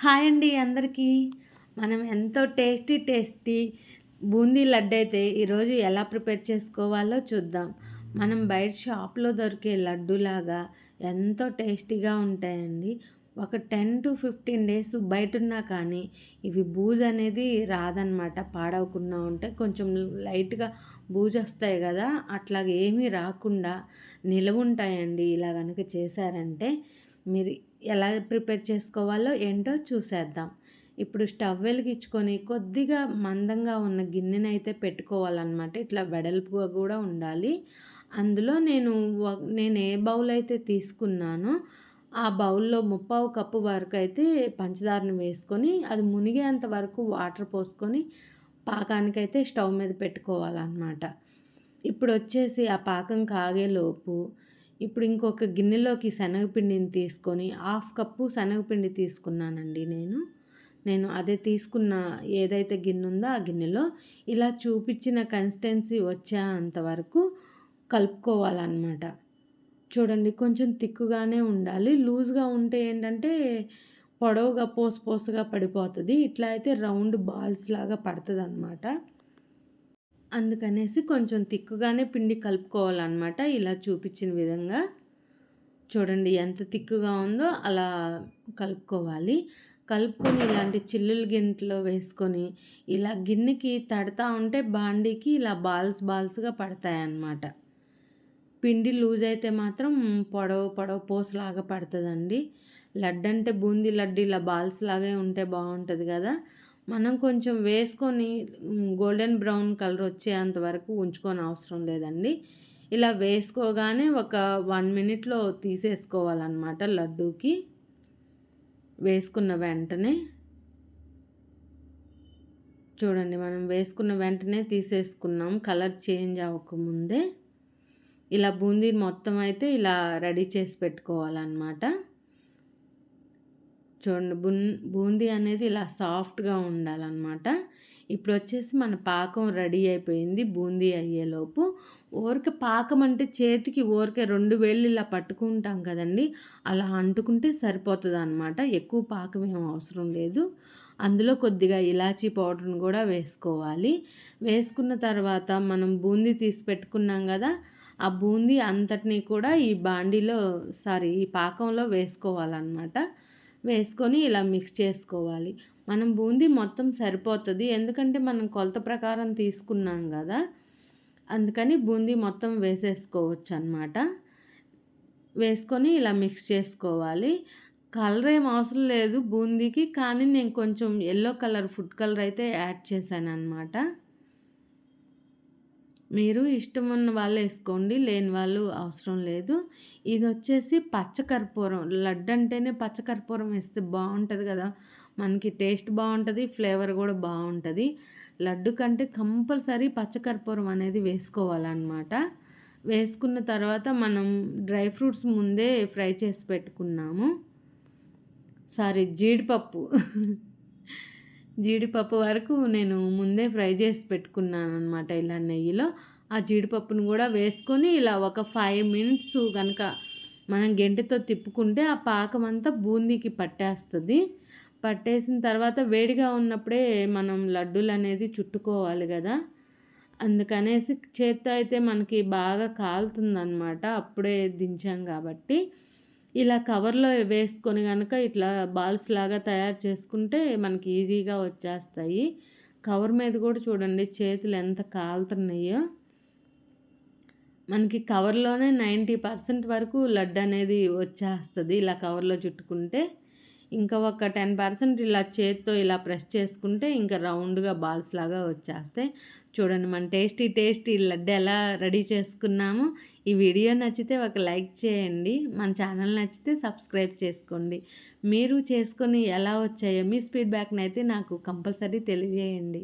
Hi అండి అందరికీ. మనం ఎంతో టేస్టీ టేస్టీ బూందీ లడ్డు అయితే ఈరోజు ఎలా ప్రిపేర్ చేసుకోవాలో చూద్దాం. మనం బయట షాప్లో దొరికే లడ్డులాగా ఎంతో టేస్టీగా ఉంటాయండి. ఒక టెన్ టు ఫిఫ్టీన్ డేస్ బయట ఉన్నా కానీ ఇవి బూజు అనేది రాదనమాట పాడవకుండా ఉంటే కొంచెం లైట్గా బూజు వస్తాయి కదా అట్లాగే ఏమీ రాకుండా నిలవుంటాయండి. ఇలా కనుక చేశారంటే మీరు ఎలా ప్రిపేర్ చేసుకోవాలో ఏంటో చూసేద్దాం. ఇప్పుడు స్టవ్ వెలిగించుకొని కొద్దిగా మందంగా ఉన్న గిన్నెని అయితే పెట్టుకోవాలన్నమాట. ఇట్లా వెడల్పుగా కూడా ఉండాలి. అందులో నేను నేను ఏ బౌల్ అయితే తీసుకున్నానో ఆ బౌల్లో ముప్పావు కప్పు వరకు అయితే పంచదారను వేసుకొని అది మునిగేంత వరకు వాటర్ పోసుకొని పాకానికైతే స్టవ్ మీద పెట్టుకోవాలన్నమాట. ఇప్పుడు వచ్చేసి ఆ పాకం కాగేలోపు ఇప్పుడు ఇంకొక గిన్నెలోకి శనగపిండిని తీసుకొని హాఫ్ కప్పు శనగపిండి తీసుకున్నానండి నేను. నేను అదే తీసుకున్న ఏదైతే గిన్నె ఉందో ఆ గిన్నెలో ఇలా చూపించిన కన్సిస్టెన్సీ వచ్చేంత వరకు కలుపుకోవాలన్నమాట. చూడండి కొంచెం తిక్కుగానే ఉండాలి. లూజ్గా ఉంటే ఏంటంటే పొడవుగా పోసపోసగా పడిపోతుంది. ఇట్లా అయితే రౌండ్ బాల్స్ లాగా పడుతుంది అనమాట అందుకనేసి కొంచెం తిక్కుగానే పిండి కలుపుకోవాలన్నమాట ఇలా చూపించిన విధంగా. చూడండి ఎంత తిక్కుగా ఉందో అలా కలుపుకోవాలి. కలుపుకొని ఇలాంటి చిల్లుల గిన్నెలో వేసుకొని ఇలా గిన్నెకి తడతా ఉంటే బాండీకి ఇలా బాల్స్ బాల్స్గా పడతాయి అన్నమాట పిండి లూజ్ అయితే మాత్రం పొడవు పొడవు పోసలాగా పడుతుందండి. లడ్డు అంటే బూందీ లడ్డు ఇలా బాల్స్ లాగే ఉంటే బాగుంటుంది కదా. మనం కొంచెం వేసుకొని గోల్డెన్ బ్రౌన్ కలర్ వచ్చేంత వరకు ఉంచుకొని అవసరం లేదండి. ఇలా వేసుకోగానే ఒక వన్ మినిట్లో తీసేసుకోవాలన్నమాట లడ్డూకి. వేసుకున్న వెంటనే చూడండి మనం వేసుకున్న వెంటనే తీసేసుకున్నాం. కలర్ చేంజ్ అవ్వకముందే. ఇలా బూందీ మొత్తం అయితే ఇలా రెడీ చేసి పెట్టుకోవాలన్నమాట. చూడండి బున్ బూందీ అనేది ఇలా సాఫ్ట్గా ఉండాలన్నమాట. ఇప్పుడు వచ్చేసి మన పాకం రెడీ అయిపోయింది బూందీ అయ్యేలోపు. ఊరికే పాకం అంటే చేతికి ఊరికే రెండు వేళ్ళు ఇలా పట్టుకుంటాం కదండి అలా అంటుకుంటే సరిపోతుంది అనమాట ఎక్కువ పాకం ఏం అవసరం లేదు. అందులో కొద్దిగా ఇలాచీ పౌడర్ని కూడా వేసుకోవాలి. వేసుకున్న తర్వాత మనం బూందీ తీసి పెట్టుకున్నాం కదా ఆ బూందీ అంతటినీ కూడా ఈ బాండీలో సారీ ఈ పాకంలో వేసుకోవాలన్నమాట. వేసుకొని ఇలా మిక్స్ చేసుకోవాలి. మనం బూందీ మొత్తం సరిపోతుంది. ఎందుకంటే మనం కొలత ప్రకారం తీసుకున్నాం కదా. అందుకని బూందీ మొత్తం వేసేసుకోవచ్చు అనమాట వేసుకొని ఇలా మిక్స్ చేసుకోవాలి. కలర్ ఏం అవసరం లేదు బూందీకి. కానీ నేను కొంచెం ఎల్లో కలర్ ఫుడ్ కలర్ అయితే యాడ్ చేశాను అనమాట మీరు ఇష్టం ఉన్న వాళ్ళు వేసుకోండి లేని వాళ్ళు అవసరం లేదు. ఇది వచ్చేసి పచ్చకర్పూరం. లడ్డు అంటేనే పచ్చకర్పూరం వేస్తే బాగుంటుంది కదా. మనకి టేస్ట్ బాగుంటుంది ఫ్లేవర్ కూడా బాగుంటుంది. లడ్డు కంటే కంపల్సరీ పచ్చకర్పూరం అనేది వేసుకోవాలన్నమాట. వేసుకున్న తర్వాత మనం డ్రై ఫ్రూట్స్ ముందే ఫ్రై చేసి పెట్టుకున్నాము. సారీ జీడిపప్పు. జీడిపప్పు వరకు నేను ముందే ఫ్రై చేసి పెట్టుకున్నాను అనమాట ఇలా నెయ్యిలో. ఆ జీడిపప్పును కూడా వేసుకొని ఇలా ఒక ఫైవ్ మినిట్స్ కనుక మనం గెంటితో తిప్పుకుంటే ఆ పాకం అంతా బూందీకి పట్టేస్తుంది. పట్టేసిన తర్వాత వేడిగా ఉన్నప్పుడే మనం లడ్డూలు అనేది చుట్టుకోవాలి కదా. అందుకనేసి చేత్తో అయితే మనకి బాగా కాలుతుందన్నమాట. అప్పుడే దించాం కాబట్టి. ఇలా కవర్లో వేసుకొని కనుక ఇట్లా బాల్స్ లాగా తయారు చేసుకుంటే మనకి ఈజీగా వచ్చేస్తాయి. కవర్ మీద కూడా చూడండి చేతులు ఎంత కాలుతున్నాయో. మనకి కవర్లోనే నైంటీ పర్సెంట్ వరకు లడ్డు అనేది వచ్చేస్తుంది ఇలా కవర్లో చుట్టుకుంటే. ఇంకా ఒక టెన్ పర్సెంట్ ఇలా చేత్తో ఇలా ప్రెస్ చేసుకుంటే ఇంకా రౌండ్గా బాల్స్ లాగా వచ్చేస్తాయి. చూడండి మన టేస్టీ టేస్టీ లడ్డు ఎలా రెడీ చేసుకున్నాము. ఈ వీడియో నచ్చితే ఒక లైక్ చేయండి. మన ఛానల్ నచ్చితే సబ్స్క్రైబ్ చేసుకోండి. మీరు చేసుకొని ఎలా వచ్చాయో మీ ఫీడ్బ్యాక్ని అయితే నాకు కంపల్సరీ తెలియజేయండి.